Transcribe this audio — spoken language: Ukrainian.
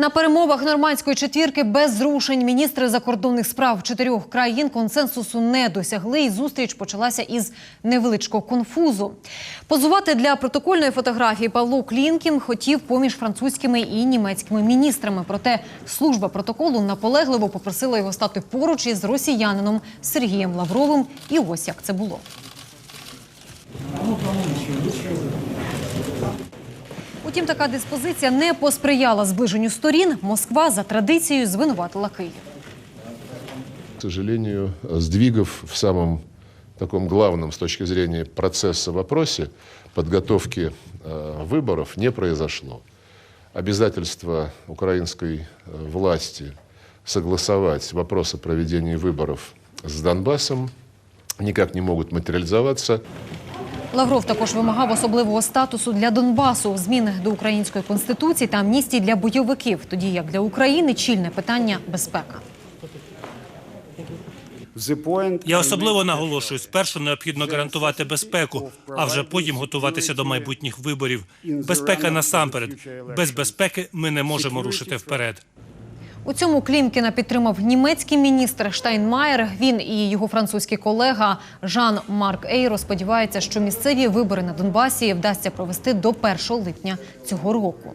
На перемовах нормандської четвірки без зрушень міністри закордонних справ чотирьох країн консенсусу не досягли, і зустріч почалася із невеличкого конфузу. Позувати для протокольної фотографії Павло Клінкін хотів поміж французькими і німецькими міністрами. Проте служба протоколу наполегливо попросила його стати поруч із росіянином Сергієм Лавровим. І ось як це було. Утім, така диспозиція не посприяла зближенню сторін. Москва за традицією звинуватила Київ. К сожалению, сдвигов в самом таком главном с точки зрения процесса вопросе подготовки э, выборов не произошло. Обязательство украинской э, власти согласовать вопросы проведения выборов с Донбассом никак не могут материализоваться. Лавров також вимагав особливого статусу для Донбасу, змін до української конституції та амністії для бойовиків, тоді як для України чільне питання безпека. Я особливо наголошую, спершу необхідно гарантувати безпеку, а вже потім готуватися до майбутніх виборів. Безпека насамперед. Без безпеки ми не можемо рушити вперед. У цьому Клімкіна підтримав німецький міністр Штайнмаєр. Він і його французький колега Жан Марк Ейро сподіваються, що місцеві вибори на Донбасі вдасться провести до 1 липня цього року.